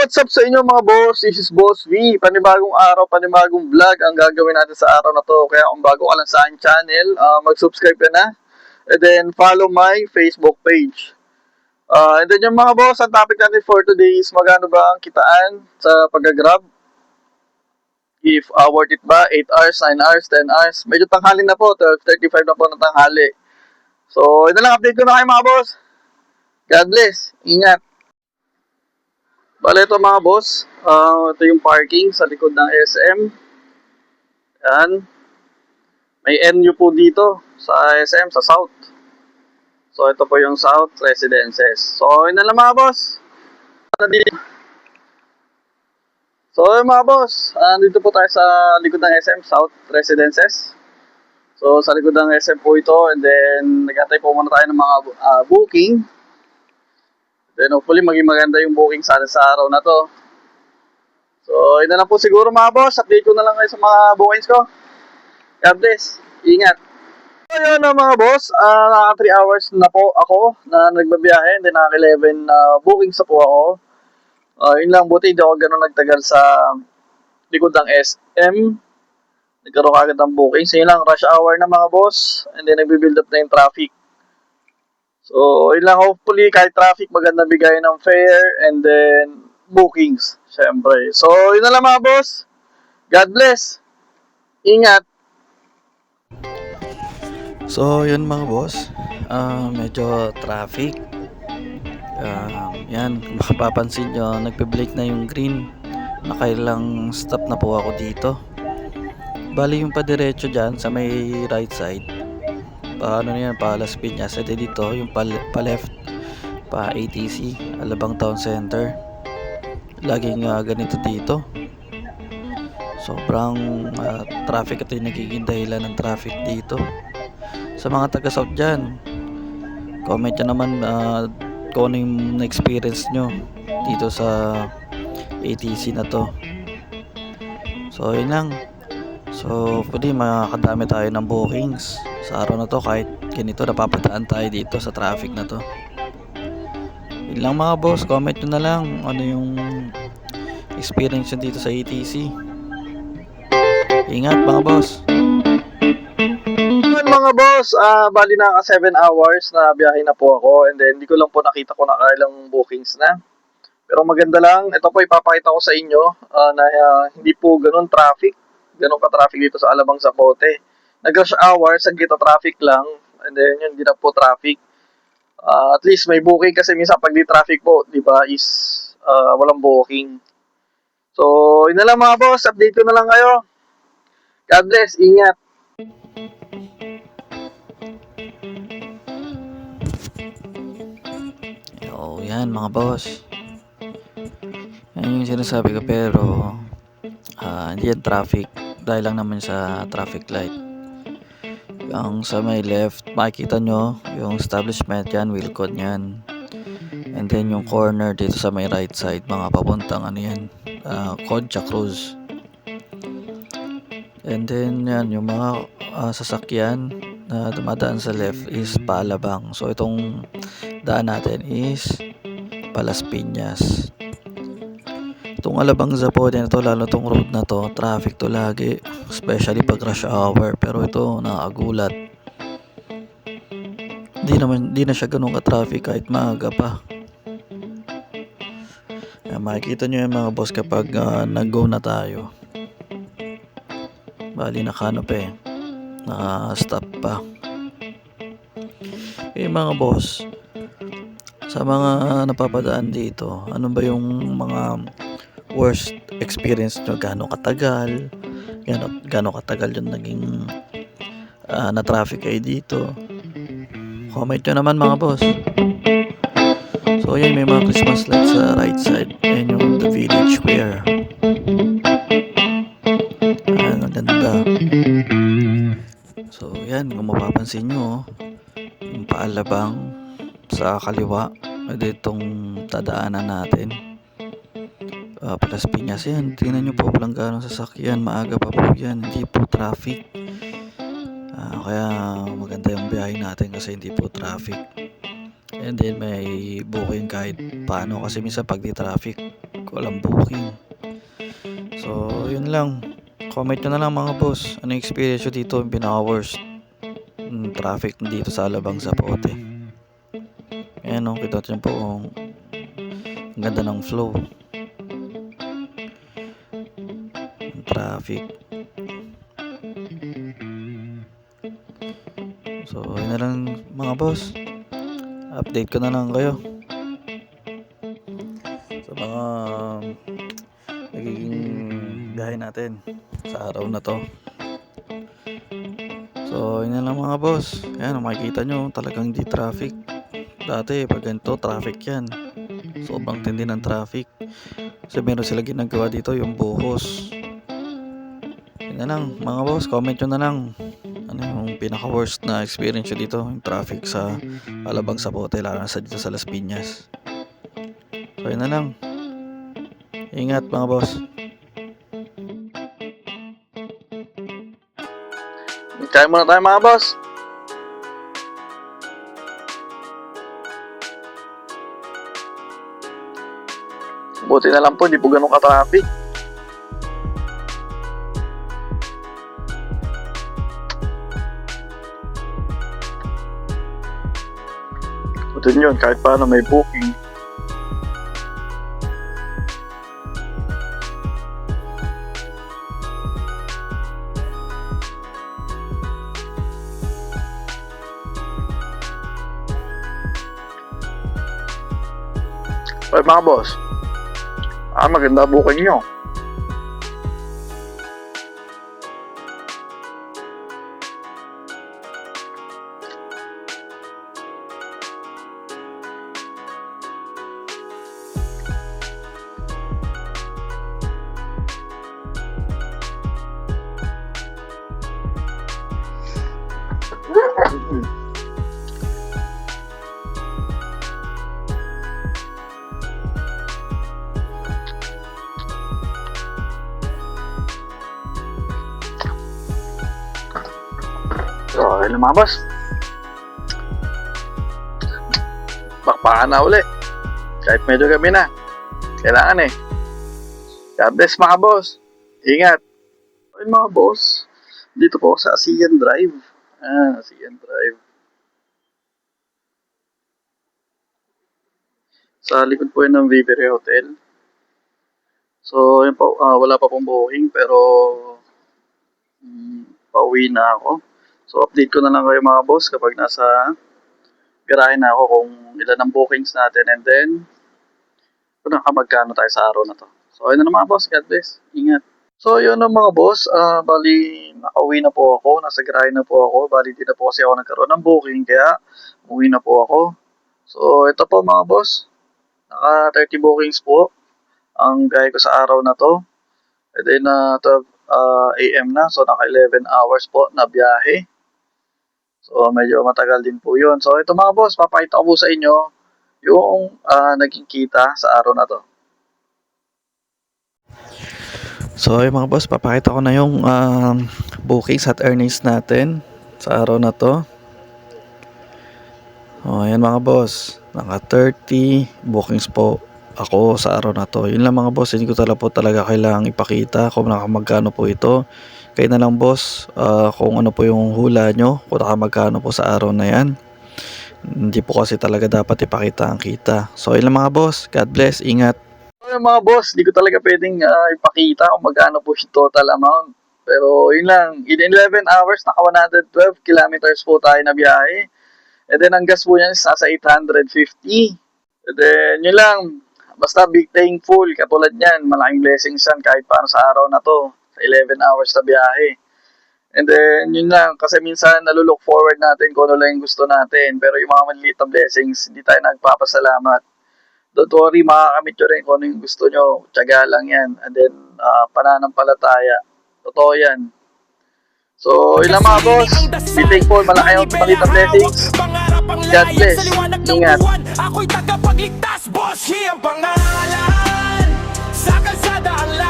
what's up sa inyo mga boss? This is Boss V. Panibagong araw, panibagong vlog ang gagawin natin sa araw na to. Kaya kung bago ka lang sa aking channel, ah, mag-subscribe ka na. And then follow my Facebook page. Ah, and then yung mga boss, ang topic natin for today is magkano ba ang kitaan sa pag-grab? If uh, worth it ba? 8 hours, 9 hours, 10 hours. Medyo tanghali na po, 12.35 na po ng tanghali. So, ito lang update ko na kayo mga boss. God bless. Ingat. Bale ito mga boss, ah, ito yung parking sa likod ng SM. Yan. May NU po dito sa SM, sa South. So ito po yung South Residences. So yun na lang mga boss. So yun mga boss, ah, nandito po tayo sa likod ng SM, South Residences. So sa likod ng SM po ito and then nagantay po muna tayo ng mga ah, booking. Then hopefully maging maganda yung booking sana sa araw na to. So, yun na lang po siguro mga boss. Update ko na lang kayo sa mga bookings ko. God bless. Ingat. So, yun na mga boss. Uh, naka 3 hours na po ako na nagbabiyahe. Then naka 11 na bookings na po ako. Uh, yun lang. Buti hindi ako ganun nagtagal sa likod ng SM. Nagkaroon ka agad ng booking. So, yun lang. Rush hour na mga boss. And then nagbe-build up na yung traffic. So, yun lang, hopefully, kahit traffic, maganda bigay ng fare and then bookings, syempre. So, yun na lang mga boss. God bless. Ingat. So, yun mga boss. Ah, medyo traffic. Ah, yan, makapapansin nyo, nagpe-blink na yung green. Nakailang stop na po ako dito. Bali yung padiretso dyan sa may right side. Pa ano na yan, pa Las Piñas. At dito, yung pa, pa left, pa ATC, Alabang Town Center. Laging ah, ganito dito. Sobrang ah, traffic at yung nagiging dahilan ng traffic dito sa mga taga South dyan comment nyo naman ah, kung ano yung na-experience nyo dito sa ATC na to so yun lang so pwede makakadami tayo ng bookings sa araw na to kahit ganito napapataan tayo dito sa traffic na to. Yun lang mga boss comment nyo na lang ano yung experience nyo dito sa ATC ingat mga boss. Yun mga boss, ah bali na ka 7 hours na biyahe na po ako. And then hindi ko lang po nakita ko na kailang bookings na. Pero maganda lang, ito po ipapakita ko sa inyo ah, na ah, hindi po ganun traffic, ganun ka-traffic dito sa Alabang Zapote. Nag-rush hour, saglit na traffic lang and then yun, hindi na po traffic. Ah, at least may booking kasi minsan pag di traffic po, di ba, is ah, walang booking. So, yun na lang mga boss, update ko na lang kayo. God bless, ingat. Oo, yan mga boss. Yan yung sinasabi ko pero ah hindi yan traffic dahil lang naman sa traffic light. Yung sa may left, makikita nyo yung establishment yan, Wilcon yan. And then yung corner dito sa may right side, mga papuntang ano yan, ah, Concha Cruz. And then yan, yung mga ah, sasakyan na dumadaan sa left is Palabang. So itong daan natin is Palas Piñas. Itong Alabang Zapote na to, lalo tong road na to, traffic to lagi, especially pag rush hour. Pero ito, nakakagulat. Di naman, di na siya ganun ka-traffic kahit maaga pa. Yan, makikita nyo yung mga boss kapag ah, nag-go na tayo. Bali, nakano pa eh. Naka-stop pa. Eh mga boss, sa mga napapadaan dito, ano ba yung mga worst experience nyo? Gano'ng katagal? Gano'ng, gano'ng katagal yung naging ah, na traffic kayo dito? Comment nyo naman mga boss. So yan, may mga Christmas lights sa right side. Yan yung the village square. Ang ganda. So yan, kung mapapansin nyo, yung paalabang sa kaliwa pwede itong tadaanan natin uh, Palas Piñas yan tingnan nyo po walang ganong sasakyan maaga pa po yan hindi po traffic Ah, kaya maganda yung biyahe natin kasi hindi po traffic and then may booking kahit paano kasi minsan pag di traffic walang booking. So, yun lang. Comment nyo na lang mga boss. Ano experience nyo dito yung pinaka-worst mm, traffic dito sa Alabang Zapote. Ayan o, kita nyo po ang ang ganda ng flow. Traffic. So, yun na lang mga boss. Update ko na lang kayo. Sa mga nagiging biyahe natin sa araw na to. So, yun na lang mga boss. Ayan, makikita nyo, talagang di traffic. Dati, pag ganito, traffic yan. Sobrang tindi ng traffic. Kasi meron sila ginagawa dito, yung buhos. Na lang, mga boss, comment nyo na lang. Ano yung pinaka-worst na experience nyo dito, yung traffic sa Alabang Sapote, lalo sa dito sa Las Piñas. So, yun na lang. Ingat mga boss. Kaya muna tayo mga boss. Buti na lang po, hindi po ganun ka-traffic. Buti yun, kahit paano may booking. Ay mga boss, ah maganda booking nyo. So, lang mga boss. Bakbakan na uli. Kahit medyo gabi na. Kailangan eh. God bless mga boss. Ingat. Ayun mga boss. Dito po sa ASEAN Drive. Ah, ASEAN Drive. Sa likod po yun ng Vivere Hotel. So, yun po, ah, wala pa pong booking pero mm, pauwi na ako. So, update ko na lang kayo mga boss kapag nasa garahe na ako kung ilan ang bookings natin and then kung nakamagkano tayo sa araw na to. So, ayun na mga boss. God bless. Ingat. So, yun na mga boss. Ah, bali, nakauwi na po ako. Nasa garahe na po ako. Bali, di na po kasi ako nagkaroon ng booking kaya uwi na po ako. So, ito po mga boss. Naka 30 bookings po ang biyahe ko sa araw na to. And then, uh, 12 uh, a.m. na. So, naka 11 hours po na biyahe. So, medyo matagal din po yun. So, ito mga boss, papakita ko po sa inyo yung ah, naging kita sa araw na to. So, ay mga boss, papakita ko na yung um, bookings at earnings natin sa araw na to. O, ayan mga boss. Naka 30 bookings po ako sa araw na to. Yun lang mga boss, hindi ko talaga po talaga kailangang ipakita kung nakamagkano po ito. Kaya na lang boss, ah, kung ano po yung hula nyo, kung nakamagkano po sa araw na yan. Hindi po kasi talaga dapat ipakita ang kita. So, yun lang mga boss. God bless. Ingat. So, yung mga boss, di ko talaga pwedeng ah, ipakita kung magkano po yung total amount. Pero yun lang, in 11 hours, naka 112 kilometers po tayo na biyahe. And then, ang gas po niyan is nasa 850. And then, yun lang, basta big thankful, katulad niyan, malaking blessings yan kahit paano sa araw na to, sa 11 hours na biyahe. And then, yun lang, kasi minsan nalulook forward natin kung ano lang yung gusto natin. Pero yung mga maliliit na blessings, hindi tayo nagpapasalamat. Don't worry, makakamit nyo rin kung ano yung gusto nyo. Tiyaga lang yan. And then, ah, pananampalataya. Totoo yan. So, yun lang mga boss. Be thankful, malaki yung maliit na blessings. God bless. Ingat. Ako'y tagapagligtas, boss, hiyang pangalan Sa kalsada ang